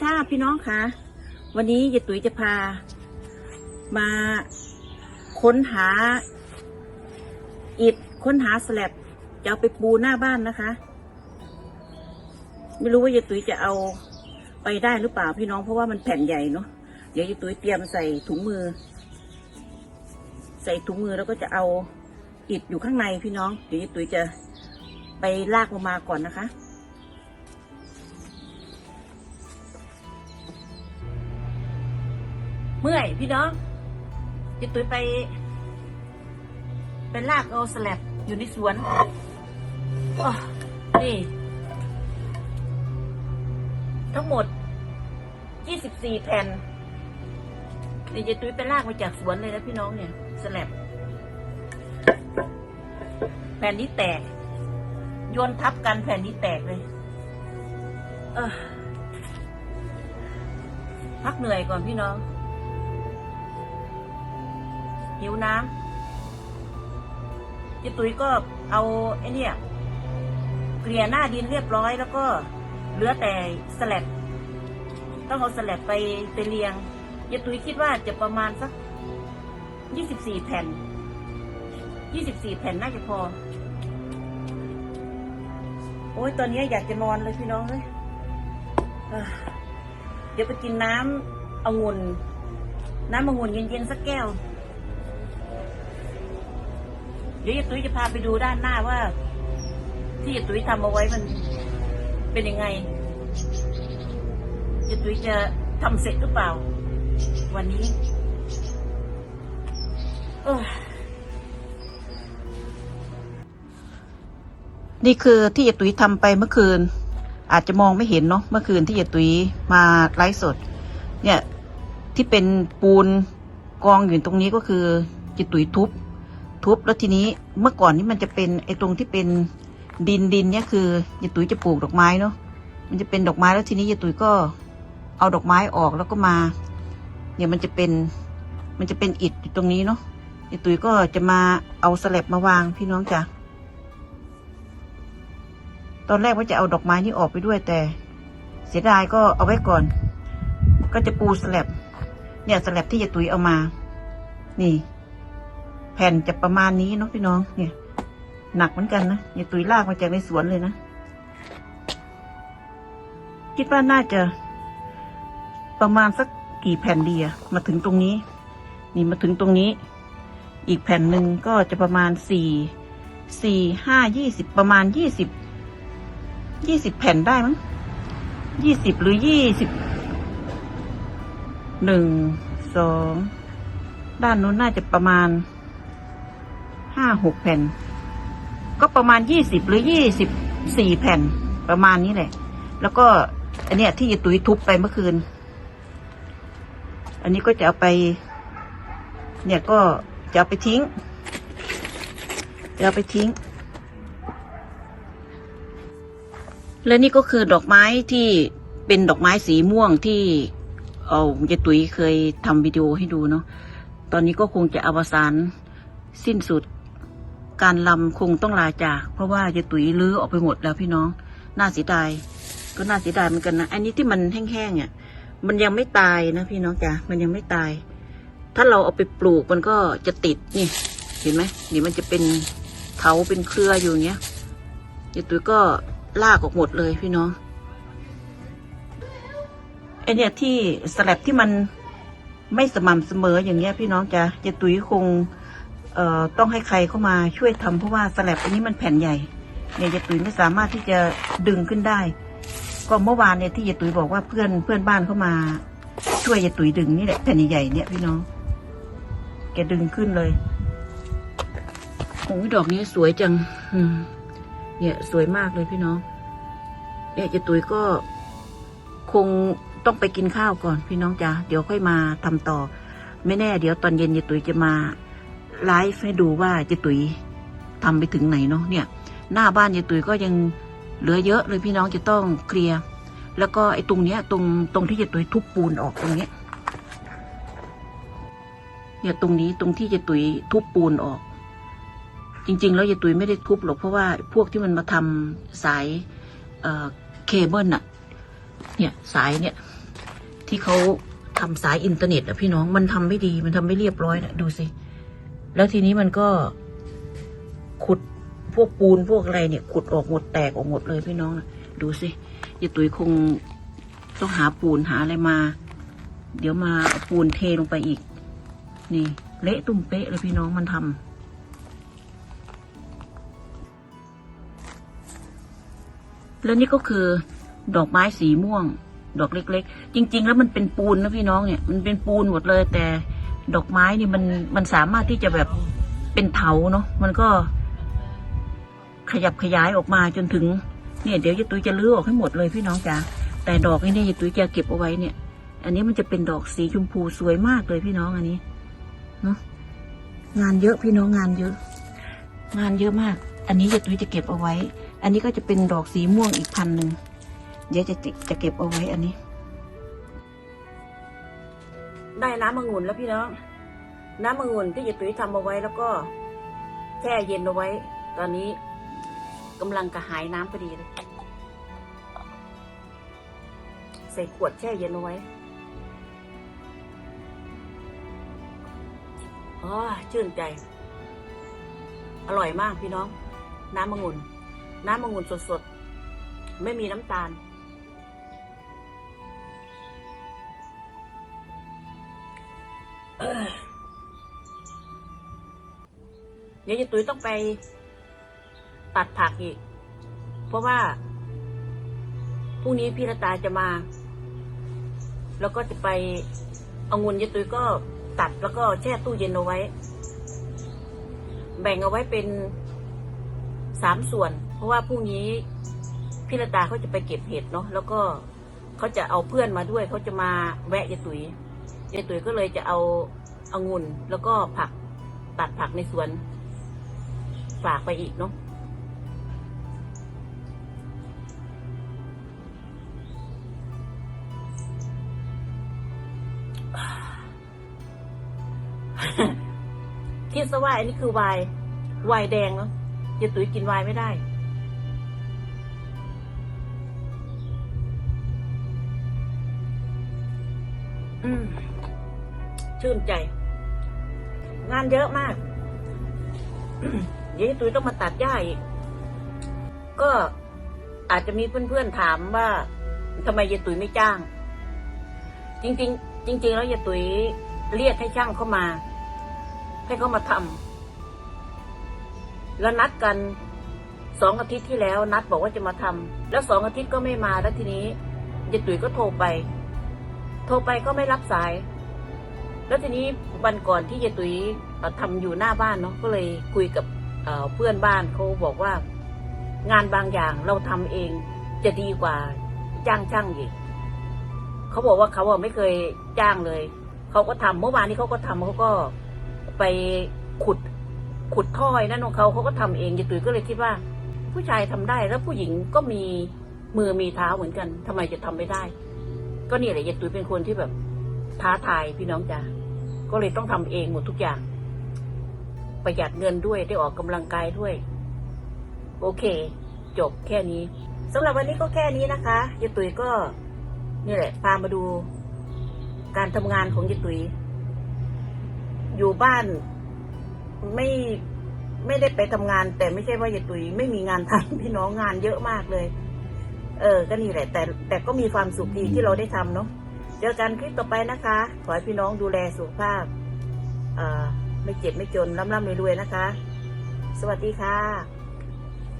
ค่ะพี่น้องคะวันนี้ยายตุ๋ยจะพา มาค้นหา อิฐค้นหาสแลบจะเอาไปปูหน้าบ้านนะคะ ไม่รู้ว่ายายตุ๋ยจะเอาไปได้หรือเปล่าพี่น้องเพราะว่ามันแผ่นใหญ่เนาะเดี๋ยวยายตุ๋ยเตรียมใส่ถุงมือ ใส่ถุงมือแล้วก็จะเอาอิฐอยู่ข้างในพี่น้อง เดี๋ยวยายตุ๋ยจะไปลากลงมาก่อนนะคะ เมื่อยพี่น้องจะตุยไป ไปลากเอาสแลบอยู่ในสวนนี่ ทั้งหมด 24 แผ่นเดี๋ยวจะตุยไปลากมาจากสวนเลยนะพี่น้องเนี่ยสแลบแผ่นนี้แตก โยนทับกันแผ่นนี้แตกเลย เออพักเหนื่อยก่อนพี่น้อง หิวน้ำเจ๊ตุ้ยก็เอาไอ้นี่เกลี่ยหน้าดินเรียบร้อยแล้วก็เหลือแต่สแลบต้องเอาสแลบไปไปเรียงเจ๊ตุ้ยคิดว่าจะประมาณสักยี่สิบสี่แผ่นยี่สิบสี่แผ่นน่าจะพอ โอ้ยตอนนี้อยากจะนอนเลยพี่น้องเลยเดี๋ยวไปกินน้ำองุ่นน้ำองุ่นเย็นๆสักแก้ว เดี๋ยวยายตุ้ยจะพาไปดูด้านหน้าว่า ที่ยายตุ้ยทำเอาไว้มันเป็นยังไงยายตุ้ยจะทำเสร็จหรือเปล่า วันนี้เออนี่คือที่ยายตุ้ยทำไปเมื่อคืน อาจจะมองไม่เห็นเนาะเมื่อคืนที่ยายตุ้ยมาไลฟ์สด เนี่ยที่เป็นปูนกองอยู่ตรงนี้ก็คือยายตุ้ยทุบ ทุบแล้วทีนี้เมื่อก่อนนี่มันจะเป็นไอ้ตรงที่เป็นดินดินเนี่ยคือยายตุ๋ยจะปลูกดอกไม้เนาะมันจะเป็นดอกไม้แล้วทีนี้ยายตุ๋ยก็เอาดอกไม้ออกแล้วก็มา เนี่ยมันจะเป็นมันจะเป็นอิฐอยู่ตรงนี้เนาะยายตุ๋ยก็จะมาเอาสลับมาวางพี่น้องจ้ะตอนแรกว่าจะเอาดอกไม้นี่ออกไปด้วยแต่ เสียดายก็เอาไว้ก่อน ก็จะปูสลับเนี่ยสลับที่ยายตุ๋ยเอามา นี่ แผ่นจะประมาณนี้เนาะพี่น้อง เนี่ย หนักเหมือนกันนะอย่าตุยลากมาจากในสวนเลยนะ คิดว่าน่าจะ ประมาณสักกี่แผ่นดีอะมาถึงตรงนี้ นี่มาถึงตรงนี้ อีกแผ่นหนึ่งก็จะประมาณสี่สี่ห้ายี่สิบประมาณยี่สิบยี่สิบแผ่นได้มั้งยี่สิบหรือยี่สิบหนึ่งสองด้านนู้นน่าจะประมาณ ห้าหกแผ่น ก็ประมาณยี่สิบหรือยี่สิบสี่แผ่นประมาณนี้แหละ แล้วก็ อันเนี้ยที่ยายตุ๋ยทุบไปเมื่อคืน อันนี้ก็จะเอาไป เนี่ยก็จะเอาไปทิ้งจะเอาไปทิ้ง และนี่ก็คือดอกไม้ที่เป็นดอกไม้สีม่วงที่ เอายายตุ๋ยเคยทำวิดีโอให้ดูเนาะตอนนี้ก็คงจะอวสานสิ้นสุด การลำคงต้องลาจาก เพราะว่าจะตุ๋ยลื้อออกไปหมดแล้วพี่น้อง น่าเสียดาย ก็น่าเสียดายเหมือนกันนะ อันนี้ที่มันแห้งๆอะมันยังไม่ตายนะพี่น้องจ้ะ มันยังไม่ตาย ถ้าเราเอาไปปลูกมันก็จะติดนี่ เห็นไหมนี่มันจะเป็นเถาเป็นเครืออยู่างเงี้ยยายตุ๋ยก็ลากออกหมดเลยพี่น้องไอเนี่ยที่สลับที่มันไม่สม่ำเสมออย่างเงี้ยพี่น้องจ้ะยายตุ๋ยคง เอ่อต้องให้ใครเข้ามาช่วยทำเพราะว่าสลับอันนี้มันแผ่นใหญ่เนี่ยยายตุ๋ยไม่สามารถที่จะดึงขึ้นได้ ก็เมื่อวานเนี่ยที่ยายตุ๋ยบอกว่าเพื่อนเพื่อนบ้านเข้ามา ช่วยยายตุ๋ยดึงนี่แหละแผ่นใหญ่ๆเนี่ยพี่น้อง แกดึงขึ้นเลยโอ้ยดอกนี้สวยจังเนี่ยสวยมากเลยพี่น้อง เนี่ยยายตุ๋ยก็คงต้องไปกินข้าวก่อนพี่น้องจ้ะเดี๋ยวค่อยมาทำต่อ ไม่แน่ เดี๋ยวตอนเย็นยายตุ๋ยจะมา ไลฟ์ให้ดูว่าเจตุยทำไปถึงไหนเนาะเนี่ย หน้าบ้านเจตุยก็ยังเหลือเยอะเลยพี่น้องจะต้องเคลียร์แล้วก็ไอ้ตรงเนี้ยตรงตรงที่เจตุยทุบปูนออกตรงเนี้ยเนี่ยตรงนี้ตรงที่เจตุยทุบปูนออก จริง ๆ แล้วเจตุยไม่ได้ทุบหรอกเพราะว่าพวกที่มันมาทำสายเอ่อเคเบิลน่ะเนี่ยสายเนี่ยที่เขาทำสายอินเทอร์เน็ตอะพี่น้องมันทำไม่ดีมันทำไม่เรียบร้อยนะดูสิ แล้วทีนี้มันก็ขุดพวกปูนพวกอะไรเนี่ย ขุดออกหมดแตกออกหมดเลยพี่น้องนะดูสิยายตุ๋ยคงต้องหาปูนหาอะไรมา เดี๋ยวมาเอาปูนเทลงไปอีก นี่ เละตุ้มเป๊ะเลยพี่น้องมันทำแล้วนี่ก็คือดอกไม้สีม่วง ดอกเล็ก ๆ จริง ๆ แล้วมันเป็นปูนนะพี่น้องเนี่ย มันเป็นปูนหมดเลยแต่ ดอกไม้นี่มันมันสามารถที่จะแบบเป็นเถาเนาะมันก็ ขยับขยายออกมาจนถึง เนี่ย เดี๋ยวยายตุ้ยจะลื้อออกให้หมดเลยพี่น้องจ๋าแต่ดอกนี่เนี่ยยายตุ้ยจะเก็บเอาไว้เนี่ย อันนี้มันจะเป็นดอกสีชมพูสวยมากเลยพี่น้องอันนี้เนาะงานเยอะพี่น้องงานเยอะ งานเยอะมาก อันนี้ยายตุ้ยจะเก็บเอาไว้ อันนี้ก็จะเป็นดอกสีม่วงอีกพันหนึ่งเดี๋ยวจะจะเก็บเอาไว้อันนี้ ได้น้ำองุ่นแล้วพี่น้อง น้ำองุ่นที่ยายตุ้ยทำเอาไว้แล้วก็แช่เย็นเอาไว้ ตอนนี้กำลังกระหายน้ำพอดีเลยใส่ขวดแช่เย็นเอาไว้อ๋อชื่นใจ อร่อยมากพี่น้อง น้ำมะงุ่น น้ำมะงุ่นสดๆ ไม่มีน้ำตาล เอ้ยเดี๋ยวจะตุ้ยต้องไปตัดผักอีก เพราะว่าพรุ่งนี้พี่ระตาจะมา แล้วก็จะไปเอางุนยายตุยก็ตัดแล้วก็แช่ตู้เย็นเอาไว้ แบ่งเอาไว้เป็นสามส่วน เพราะว่าพรุ่งนี้พี่ระตาเขาจะไปเก็บเห็ดเนาะแล้วก็เขาจะเอาเพื่อนมาด้วยเขาจะมาแวะยายตุย ยายตุ๋ยก็เลยจะเอาเอางุ่นแล้วก็ผักตัดผักในสวน ฝากไปอีกเนาะคิดซะว่าอันนี้คือวน์ไวน์แดงเนาะยายตุ๋ยกินวน์ไม่ได้อืม ชื่นใจ งานเยอะมากเดี๋ยวยายตุ๋ยต้องมาตัดหญ้าอีก ก็อาจจะมีเพื่อนๆถามว่าทำไมยายตุ๋ยไม่จ้าง จริง ๆ จริง ๆ แล้วยายตุ๋ยเรียกให้ช่างเข้ามา ให้เขามาทำแล้วนัดกันสองอาทิตย์ที่แล้ว นัดบอกว่าจะมาทำแล้วสองอาทิตย์ก็ไม่มาแล้วทีนี้ยายตุ๋ยก็โทรไป โทรไปก็ไม่รับสาย แล้วทีนี้วันก่อนที่ยายตุ๋ยเอ่อทำอยู่หน้าบ้านเนาะก็เลยคุยกับเเพื่อนบ้านเขาบอกว่า งานบางอย่างเราทำเองจะดีกว่าจ้างช่างอีกเขาบอกว่าเขาอะไม่เคยจ้างเลยเขาก็ทำเมื่อวานนี้เขาก็ทำเขาก็ไปขุดขุดท่อยนั่นของเขาเขาก็ทำเองยายตุ๋ยก็เลยคิดว่า ผู้ชายทำได้แล้วผู้หญิงก็มีมือมีเท้าเหมือนกันทำไมจะทำไม่ได้ ก็นี่แหละยายตุ๋ยเป็นคนที่แบบท้าทายพี่น้องจ้ะ ก็เลยต้องทำเองหมดทุกอย่าง ประหยัดเงินด้วยได้ออกกำลังกายด้วย โอเค จบแค่นี้สำหรับวันนี้ก็แค่นี้นะคะยายตุ๋ยก็ นี่แหละ พามาดู การทำงานของยายตุ๋ย อยู่บ้านไม่ไม่ได้ไปทำงาน แต่ไม่ใช่ว่ายายตุ๋ยไม่มีงานทำพี่น้องงานเยอะมากเลย เออ ก็นี่แหละ แต่แต่ก็มีความสุขดีที่เราได้ทำเนาะ เจอกันคลิปต่อไปนะคะ ขอให้พี่น้องดูแลสุขภาพไม่เจ็บไม่จนร่ำร่ำรวยๆนะคะ สวัสดีค่ะ